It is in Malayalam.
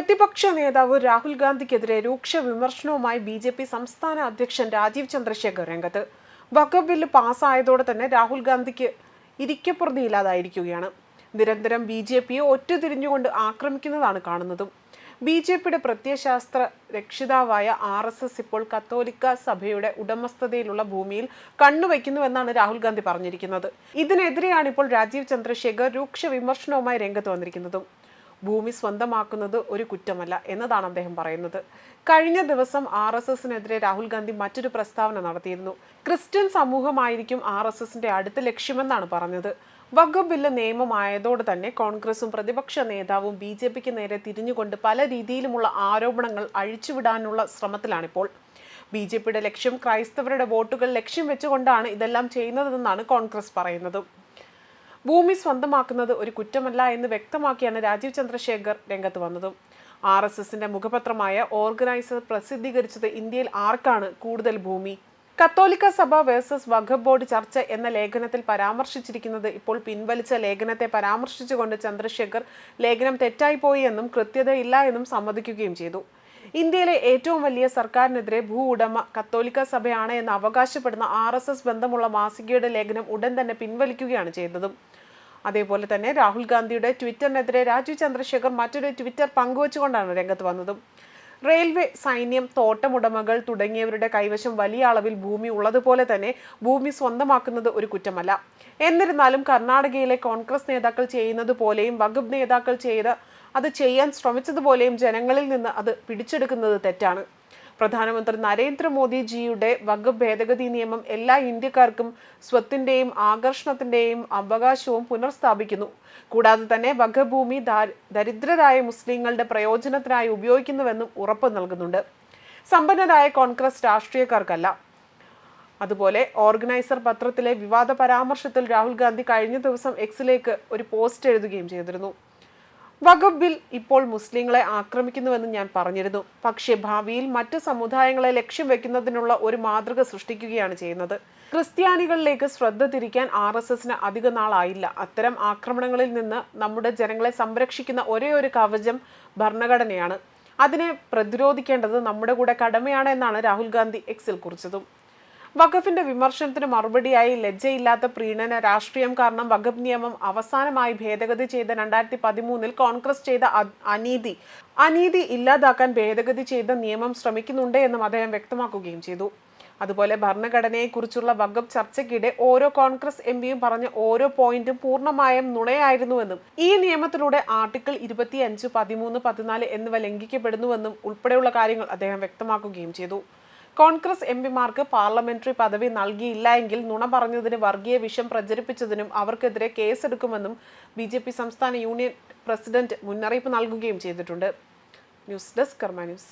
പ്രതിപക്ഷ നേതാവ് രാഹുൽ ഗാന്ധിക്കെതിരെ രൂക്ഷ വിമർശനവുമായി ബി ജെ പി സംസ്ഥാന അധ്യക്ഷൻ രാജീവ് ചന്ദ്രശേഖർ രംഗത്ത്. വഖഫ് ബില്ല് പാസ്സായതോടെ തന്നെ രാഹുൽ ഗാന്ധിക്ക് ഇരിക്കപ്പുറതിയില്ലാതായിരിക്കുകയാണ്. നിരന്തരം ബി ജെ പിയെ ഒറ്റതിരിഞ്ഞുകൊണ്ട് ആക്രമിക്കുന്നതാണ് കാണുന്നതും. ബി ജെ പിയുടെ പ്രത്യയശാസ്ത്ര രക്ഷിതാവായ ആർ എസ് എസ് ഇപ്പോൾ കത്തോലിക്ക സഭയുടെ ഉടമസ്ഥതയിലുള്ള ഭൂമിയിൽ കണ്ണുവയ്ക്കുന്നുവെന്നാണ് രാഹുൽ ഗാന്ധി പറഞ്ഞിരിക്കുന്നത്. ഇതിനെതിരെയാണ് ഇപ്പോൾ രാജീവ് ചന്ദ്രശേഖർ രൂക്ഷ വിമർശനവുമായി രംഗത്ത് വന്നിരിക്കുന്നതും. ഭൂമി സ്വന്തമാക്കുന്നത് ഒരു കുറ്റമല്ല എന്നതാണ് അദ്ദേഹം പറയുന്നത്. കഴിഞ്ഞ ദിവസം ആർ എസ് എസിനെതിരെ രാഹുൽ ഗാന്ധി മറ്റൊരു പ്രസ്താവന നടത്തിയിരുന്നു. ക്രിസ്ത്യൻ സമൂഹമായിരിക്കും ആർ എസ് എസിന്റെ അടുത്ത ലക്ഷ്യമെന്നാണ് പറഞ്ഞത്. വഖഫ് ബില്ല് നിയമമായതോടെ തന്നെ കോൺഗ്രസും പ്രതിപക്ഷ നേതാവും ബി ജെ പിക്ക് നേരെ തിരിഞ്ഞുകൊണ്ട് പല രീതിയിലുമുള്ള ആരോപണങ്ങൾ അഴിച്ചുവിടാനുള്ള ശ്രമത്തിലാണിപ്പോൾ. ബി ജെ പിയുടെ ലക്ഷ്യം ക്രൈസ്തവരുടെ വോട്ടുകൾ ലക്ഷ്യം വെച്ചുകൊണ്ടാണ് ഇതെല്ലാം ചെയ്യുന്നതെന്നാണ് കോൺഗ്രസ് പറയുന്നത്. ഭൂമി സ്വന്തമാക്കുന്നത് ഒരു കുറ്റമല്ല എന്ന് വ്യക്തമാക്കിയാണ് രാജീവ് ചന്ദ്രശേഖർ രംഗത്ത് വന്നതും. ആർ എസ് എസിന്റെ മുഖപത്രമായ ഓർഗനൈസർ പ്രസിദ്ധീകരിച്ചത് ഇന്ത്യയിൽ ആർക്കാണ് കൂടുതൽ ഭൂമി? കത്തോലിക്ക സഭ വേഴ്സസ് വഖബ് ബോർഡ് ചർച്ച എന്ന ലേഖനത്തിൽ പരാമർശിച്ചിരിക്കുന്നത് ഇപ്പോൾ പിൻവലിച്ച ലേഖനത്തെ പരാമർശിച്ചുകൊണ്ട് ചന്ദ്രശേഖർ ലേഖനം തെറ്റായിപ്പോയി എന്നും കൃത്യതയില്ല എന്നും സമ്മതിക്കുകയും ചെയ്തു. ഇന്ത്യയിലെ ഏറ്റവും വലിയ സർക്കാരിനെതിരെ ഭൂ ഉടമ കത്തോലിക്ക സഭയാണ് എന്ന് അവകാശപ്പെടുന്ന ആർ എസ് എസ് ബന്ധമുള്ള മാസികയുടെ ലേഖനം ഉടൻ തന്നെ പിൻവലിക്കുകയാണ് ചെയ്തതും. അതേപോലെ തന്നെ രാഹുൽ ഗാന്ധിയുടെ ട്വിറ്ററിനെതിരെ രാജീവ് ചന്ദ്രശേഖർ മറ്റൊരു ട്വിറ്റർ പങ്കുവച്ചുകൊണ്ടാണ് രംഗത്ത് വന്നതും. റെയിൽവേ സൈന്യം തോട്ടമുടമകൾ തുടങ്ങിയവരുടെ കൈവശം വലിയ അളവിൽ ഭൂമി ഉള്ളതുപോലെ തന്നെ ഭൂമി സ്വന്തമാക്കുന്നത് ഒരു കുറ്റമല്ല. എന്നിരുന്നാലും കർണാടകയിലെ കോൺഗ്രസ് നേതാക്കൾ ചെയ്യുന്നത് പോലെയും വകുപ്പ് നേതാക്കൾ ചെയ്ത അത് ചെയ്യാൻ ശ്രമിച്ചതുപോലെയും ജനങ്ങളിൽ നിന്ന് അത് പിടിച്ചെടുക്കുന്നത് തെറ്റാണ്. പ്രധാനമന്ത്രി നരേന്ദ്രമോദിജിയുടെ വക ഭേദഗതി നിയമം എല്ലാ ഇന്ത്യക്കാർക്കും സ്വത്തിന്റെയും ആകർഷണത്തിന്റെയും അവകാശവും പുനർസ്ഥാപിക്കുന്നു. കൂടാതെ തന്നെ വകഭൂമി ദരിദ്രരായ മുസ്ലിങ്ങളുടെ പ്രയോജനത്തിനായി ഉപയോഗിക്കുന്നുവെന്നും ഉറപ്പ് നൽകുന്നുണ്ട്. സമ്പന്നരായ കോൺഗ്രസ് രാഷ്ട്രീയക്കാർക്കല്ല. അതുപോലെ ഓർഗനൈസർ പത്രത്തിലെ വിവാദ പരാമർശത്തിൽ രാഹുൽ ഗാന്ധി കഴിഞ്ഞ ദിവസം എക്സിലേക്ക് ഒരു പോസ്റ്റ് എഴുതുകയും ചെയ്തിരുന്നു. ബിൽ ഇപ്പോൾ മുസ്ലിങ്ങളെ ആക്രമിക്കുന്നുവെന്ന് ഞാൻ പറഞ്ഞിരുന്നു. പക്ഷേ ഭാവിയിൽ മറ്റ് സമുദായങ്ങളെ ലക്ഷ്യം വെക്കുന്നതിനുള്ള ഒരു മാതൃക സൃഷ്ടിക്കുകയാണ് ചെയ്യുന്നത്. ക്രിസ്ത്യാനികളിലേക്ക് ശ്രദ്ധ തിരിക്കാൻ ആർ എസ് എസിന് അധിക നാളായില്ല. അത്തരം ആക്രമണങ്ങളിൽ നിന്ന് നമ്മുടെ ജനങ്ങളെ സംരക്ഷിക്കുന്ന ഒരേ ഒരു കവചം ഭരണഘടനയാണ്. അതിനെ പ്രതിരോധിക്കേണ്ടത് നമ്മുടെ കൂടെ കടമയാണ് എന്നാണ് രാഹുൽ ഗാന്ധി എക്സിൽ കുറിച്ചതും. വഖഫിന്റെ വിമർശനത്തിന് മറുപടിയായി ലജ്ജയില്ലാത്ത പ്രീണന രാഷ്ട്രീയം കാരണം വഖഫ് നിയമം അവസാനമായി ഭേദഗതി ചെയ്ത രണ്ടായിരത്തി പതിമൂന്നിൽ കോൺഗ്രസ് ചെയ്ത അനീതി അനീതി ഇല്ലാതാക്കാൻ ഭേദഗതി ചെയ്ത നിയമം ശ്രമിക്കുന്നുണ്ട് എന്നും അദ്ദേഹം വ്യക്തമാക്കുകയും ചെയ്തു. അതുപോലെ ഭരണഘടനയെക്കുറിച്ചുള്ള വകുപ്പ് ചർച്ചയ്ക്കിടെ ഓരോ കോൺഗ്രസ് എം പിയും പറഞ്ഞ ഓരോ പോയിന്റും പൂർണമായും നുണയായിരുന്നുവെന്നും ഈ നിയമത്തിലൂടെ ആർട്ടിക്കിൾ ഇരുപത്തിയഞ്ച് പതിമൂന്ന് പതിനാല് എന്നിവ ലംഘിക്കപ്പെടുന്നുവെന്നും ഉൾപ്പെടെയുള്ള കാര്യങ്ങൾ അദ്ദേഹം വ്യക്തമാക്കുകയും ചെയ്തു. കോൺഗ്രസ് എം പിമാർക്ക് പാർലമെന്ററി പദവി നൽകിയില്ല എങ്കിൽ നുണ പറഞ്ഞതിന് വർഗീയ വിഷം പ്രചരിപ്പിച്ചതിനും അവർക്കെതിരെ കേസെടുക്കുമെന്നും ബി ജെ പി സംസ്ഥാന യൂണിയൻ പ്രസിഡന്റ് മുന്നറിയിപ്പ് നൽകുകയും ചെയ്തിട്ടുണ്ട്. News desk Karma news.